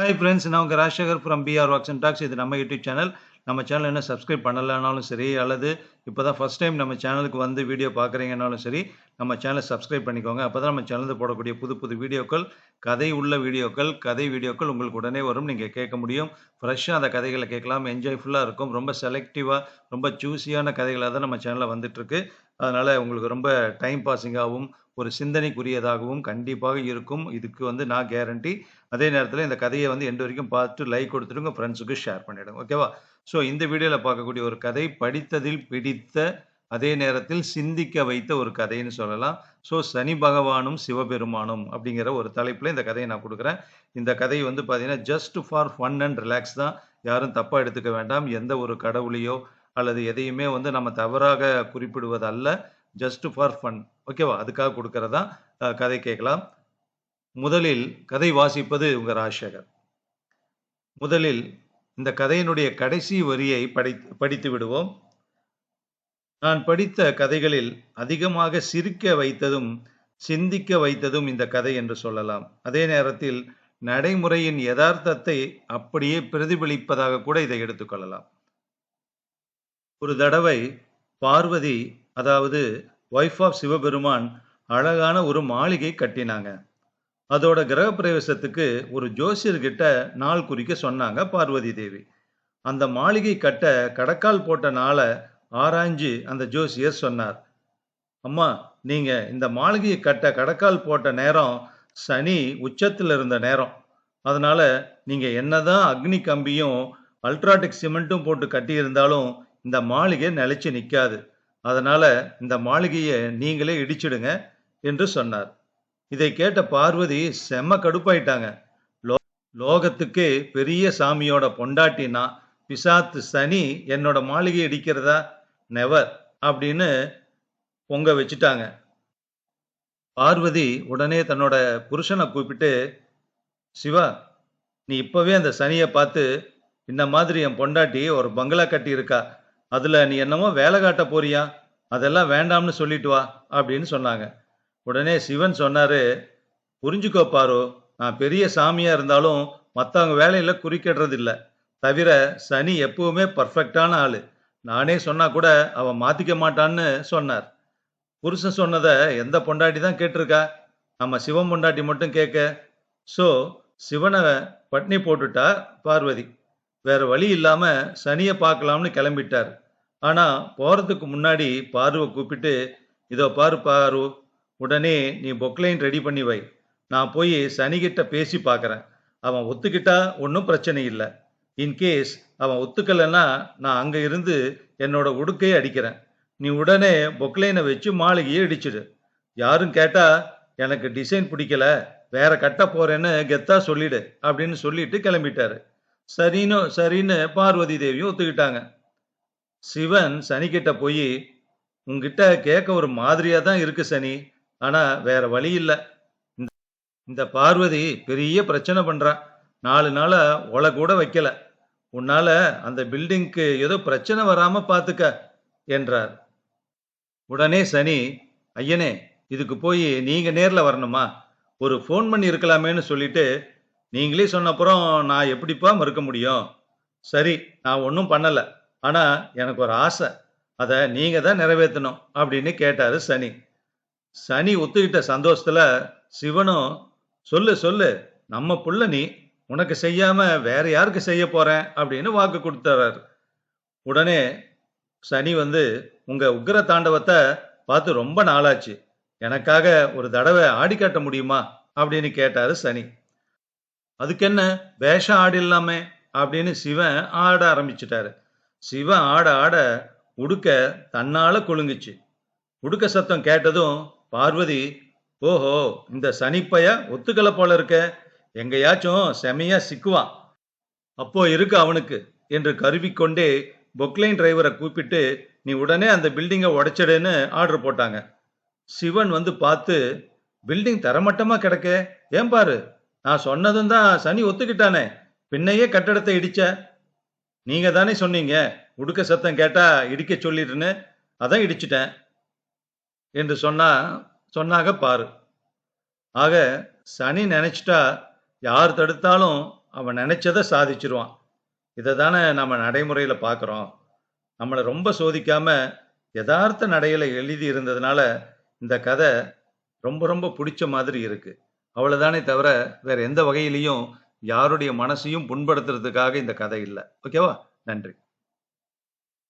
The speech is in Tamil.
ஹாய் ஃப்ரெண்ட்ஸ் நான் உங்கள் Rajasekhar from BR walks and talks இது நம்ம யூடியூப் சேனல் நம்ம சேனல் என்ன சப்ஸ்கிரைப் பண்ணலைனாலும் சரி அல்லது இப்போ தான் ஃபஸ்ட் டைம் நம்ம சேனலுக்கு வந்து வீடியோ பார்க்குறீங்கனாலும் சரி நம்ம சேனலை சப்ஸ்கிரைப் பண்ணிக்கோங்க. அப்போ தான் நம்ம சேனலில் போடக்கூடிய புது புது வீடியோக்கள் கதை உள்ள வீடியோக்கள் கதை வீடியோக்கள் உங்களுக்கு உடனே வரும். நீங்கள் கேட்க முடியும். ஃப்ரெஷ்ஷாக அந்த கதைகளை கேட்கலாம். என்ஜாய்ஃபுல்லாக இருக்கும். ரொம்ப செலக்டிவாக ரொம்ப ஜூஸியான கதைகளாக தான் நம்ம சேனலில் வந்துட்டுருக்கு அதனால் உங்களுக்கு ரொம்ப டைம் பாஸிங்காகவும் ஒரு சிந்தனைக்குரியதாகவும் கண்டிப்பாக இருக்கும். இதுக்கு வந்து நான் கேரண்டி அதே நேரத்தில் இந்த கதையை வந்து எண்டு வரைக்கும் பார்த்து லைக் கொடுத்துடுங்க ஃப்ரெண்ட்ஸுக்கு ஷேர் பண்ணிவிடுங்க ஓகேவா ஸோ இந்த வீடியோவில் பார்க்கக்கூடிய ஒரு கதை படித்ததில் பிடித்த அதே நேரத்தில் சிந்திக்க வைத்த ஒரு கதைன்னு சொல்லலாம். ஸோ சனி பகவானும் சிவபெருமானும் அப்படிங்கிற ஒரு தலைப்பில் இந்த கதையை நான் கொடுக்குறேன். இந்த கதை வந்து பார்த்தீங்கன்னா just for fun and relax தான். யாரும் தப்பாக எடுத்துக்க வேண்டாம். எந்த ஒரு கடவுளையோ அல்லது எதையுமே வந்து நம்ம தவறாக குறிப்பிடுவதல்ல. ஜஸ்ட் ஃபார் ஃபன் ஓகேவா அதுக்காக கொடுக்கறதா? கதை கேட்கலாம். முதலில் கதை வாசிப்பது உங்கள் ராஜசேகர். முதலில் இந்த கதையினுடைய கடைசி வரியை படி படித்து விடுவோம். நான் படித்த கதைகளில் அதிகமாக சிரிக்க வைத்ததும் சிந்திக்க வைத்ததும் இந்த கதை என்று சொல்லலாம். அதே நேரத்தில் நடைமுறையின் யதார்த்தத்தை அப்படியே பிரதிபலிப்பதாக கூட இதை எடுத்துக்கொள்ளலாம் ஒரு தடவை பார்வதி அதாவது ஒய்ஃப் ஆஃப் சிவபெருமான் அழகான ஒரு மாளிகை கட்டினாங்க. அதோட கிரகப்பிரவேசத்துக்கு ஒரு ஜோசியர்கிட்ட நாள் குறிக்க சொன்னாங்க பார்வதி தேவி. அந்த மாளிகை கட்ட கடக்கால் போட்ட நாளை ஆராய்ஞ்சு அந்த ஜோசியர் சொன்னார். அம்மா நீங்க இந்த மாளிகையை கட்ட கடக்கால் போட்ட நேரம் சனி உச்சத்தில் இருந்த நேரம். அதனால நீங்க என்னதான் அக்னி கம்பியும் அல்ட்ராடெக் சிமெண்ட்டும் போட்டு கட்டியிருந்தாலும் இந்த மாளிகை நிலைச்சு நிற்காது அதனால இந்த மாளிகையை நீங்களே இடிச்சிடுங்க என்று சொன்னார். இதை கேட்ட பார்வதி செம்ம கடுப்பாயிட்டாங்க. லோ- லோகத்துக்கு பெரிய சாமியோட பொண்டாட்டினா பிசாத்து சனி என்னோட மாளிகை இடிக்கிறதா? நெவர் அப்படின்னு பொங்க வச்சுட்டாங்க. பார்வதி உடனே தன்னோட புருஷனை கூப்பிட்டு சிவா நீ இப்பவே அந்த சனியை பார்த்து இந்த மாதிரி என் பொண்டாட்டி ஒரு பங்களா கட்டி இருக்கா அதுல நீ என்னமோ வேலை காட்ட போறியா? அதெல்லாம் வேண்டாம்னு சொல்லிட்டு வா அப்படின்னு சொன்னாங்க. உடனே சிவன் சொன்னாரு புரிஞ்சுக்கோ பாரு நான் பெரிய சாமியா இருந்தாலும் மற்றவங்க வேலையில குறுக்கிடுறது தவிர சனி எப்பவுமே பர்ஃபெக்டான ஆளு. நானே சொன்னா கூட அவன் மாத்திக்க மாட்டான்னு சொன்னார். புருஷன் சொன்னதை எந்த பொண்டாட்டி தான் கேட்டிருக்கா? நம்ம சிவன் பொண்டாட்டி மட்டும் கேட்க. ஸோ சிவனை பட்னி போட்டுட்டா பார்வதி. வேற வழி இல்லாம சனியை பார்க்கலாம்னு கிளம்பிட்டார். ஆனா போறதுக்கு முன்னாடி பார்வை கூப்பிட்டு இதோ பாரு பாரு உடனே நீ பொக்லைன் ரெடி பண்ணி வை. நான் போய் சனிகிட்ட பேசி பார்க்குறேன். அவன் ஒத்துக்கிட்டா ஒன்றும் பிரச்சனை இல்லை. இன்கேஸ் அவன் ஒத்துக்கலைன்னா நான் அங்கே இருந்து என்னோட உடுக்கையை அடிக்கிறேன். நீ உடனே பொக்லைனை வச்சு மாளிகையை இடிச்சிடு. யாரும் கேட்டா எனக்கு டிசைன் பிடிக்கல வேற கட்ட போறேன்னு கெத்தா சொல்லிடு அப்படின்னு சொல்லிட்டு கிளம்பிட்டாரு. சரின்னு சரின்னு பார்வதி தேவியும் ஒத்துக்கிட்டாங்க. சிவன் சனிக்கிட்ட போய் உங்ககிட்ட கேட்க ஒரு மாதிரியா தான் இருக்கு சனி ஆனா வேற வழி இல்லை. இந்த- இந்த பார்வதி பெரிய பிரச்சனை பண்றா. நாலு நாளா ஒலை கூட வைக்கல. உன்னால அந்த பில்டிங்க்கு ஏதோ பிரச்சனை வராம பாத்துக்க என்றார். உடனே சனி ஐயனே இதுக்கு போய் நீங்க நேர்ல வரணுமா? ஒரு ஃபோன் பண்ணி இருக்கலாமேன்னு சொல்லிட்டு நீங்களே சொன்னப்புறம் நான் எப்படிப்பா மறுக்க முடியும்? சரி நான் ஒன்றும் பண்ணலை. ஆனால் எனக்கு ஒரு ஆசை. அதை நீங்கள் தான் நிறைவேற்றணும் அப்படின்னு கேட்டார் சனி. சனி ஒத்துக்கிட்ட சந்தோஷத்தில் சிவனும் சொல்லு சொல்லு. நம்ம புள்ள நீ உனக்கு செய்யாம வேற யாருக்கு செய்ய போறேன்? அப்படின்னு வாக்கு கொடுத்தாரு உடனே சனி வந்து உங்க உக்கிர தாண்டவத்தை பார்த்து ரொம்ப நாளாச்சு. எனக்காக ஒரு தடவை ஆடி காட்ட முடியுமா? அப்படின்னு கேட்டாரு சனி. அதுக்கு என்ன வேஷம் ஆடிடலாமே அப்படின்னு சிவன் ஆட ஆரம்பிச்சிட்டாரு. சிவன் ஆட ஆட உடுக்க தன்னால குலுங்குச்சு உடுக்க சத்தம் கேட்டதும் பார்வதி ஓஹோ இந்த சனிப்பைய ஒத்துக்கலை போல இருக்க. எங்கேயாச்சும் செமையா சிக்குவான். அப்போ இருக்கு அவனுக்கு என்று கருவிக்கொண்டே பொக்லைன் டிரைவரை கூப்பிட்டு நீ உடனே அந்த பில்டிங்கை உடைச்சிடுன்னு ஆர்டர் போட்டாங்க. சிவன் வந்து பார்த்து பில்டிங் தரமட்டமா கிடக்க. ஏன் பாரு நான் சொன்னதும் தான் சனி ஒத்துக்கிட்டானே. பின்னையே கட்டடத்தை இடிச்ச. நீங்க தானே சொன்னீங்க. உடுக்க சத்தம் கேட்டா இடிக்க சொல்லிட்டுன்னு அதான் இடிச்சிட்டேன். என்று சொன்னா சொன்னாங்க பாரு. ஆக சனி நினைச்சிட்டா யார் தடுத்தாலும் அவன் நினைச்சதை சாதிச்சிருவான். இதை தானே நம்ம நடைமுறையில பார்க்குறோம் நம்மளை ரொம்ப சோதிக்காம யதார்த்த நடையில எழுதி இருந்ததுனால இந்த கதை ரொம்ப ரொம்ப பிடிச்ச மாதிரி இருக்குது அவ்வளவுதானே தவிர வேற எந்த வகையிலையும் யாருடைய மனசையும் புண்படுத்துறதுக்காக இந்த கதை இல்லை. ஓகேவா? நன்றி.